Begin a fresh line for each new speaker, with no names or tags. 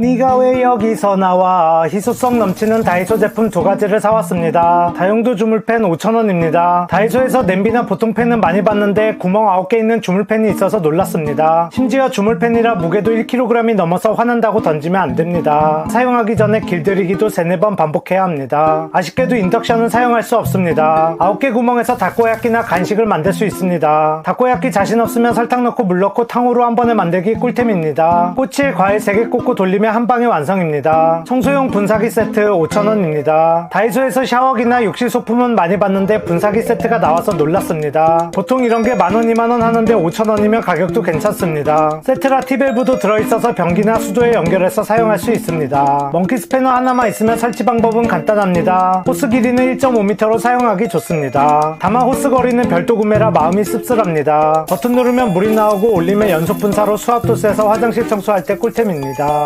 네가 왜 여기서 나와? 희소성 넘치는 다이소 제품 두 가지를 사왔습니다. 다용도 주물팬 5,000원입니다. 다이소에서 냄비나 보통 팬은 많이 봤는데 구멍 9개 있는 주물팬이 있어서 놀랐습니다. 심지어 주물팬이라 무게도 1kg이 넘어서 화난다고 던지면 안 됩니다. 사용하기 전에 길들이기도 3, 4번 반복해야 합니다. 아쉽게도 인덕션은 사용할 수 없습니다. 9개 구멍에서 다코야끼나 간식을 만들 수 있습니다. 다코야끼 자신 없으면 설탕 넣고 물 넣고 탕후루 한 번에 만들기 꿀템입니다. 꼬치에 과일 3개 꽂고 돌리면 한 방에 완성입니다. 청소용 분사기 세트 5,000원입니다. 다이소에서 샤워기나 욕실 소품은 많이 봤는데 분사기 세트가 나와서 놀랐습니다. 보통 이런 게 만원, 2만원 하는데 5,000원이면 가격도 괜찮습니다. 세트라 티밸브도 들어있어서 변기나 수도에 연결해서 사용할 수 있습니다. 멍키 스패너 하나만 있으면 설치 방법은 간단합니다. 호스 길이는 1.5m로 사용하기 좋습니다. 다만 호스 거리는 별도 구매라 마음이 씁쓸합니다. 버튼 누르면 물이 나오고 올리면 연속 분사로 수압도 세서 화장실 청소할 때 꿀템입니다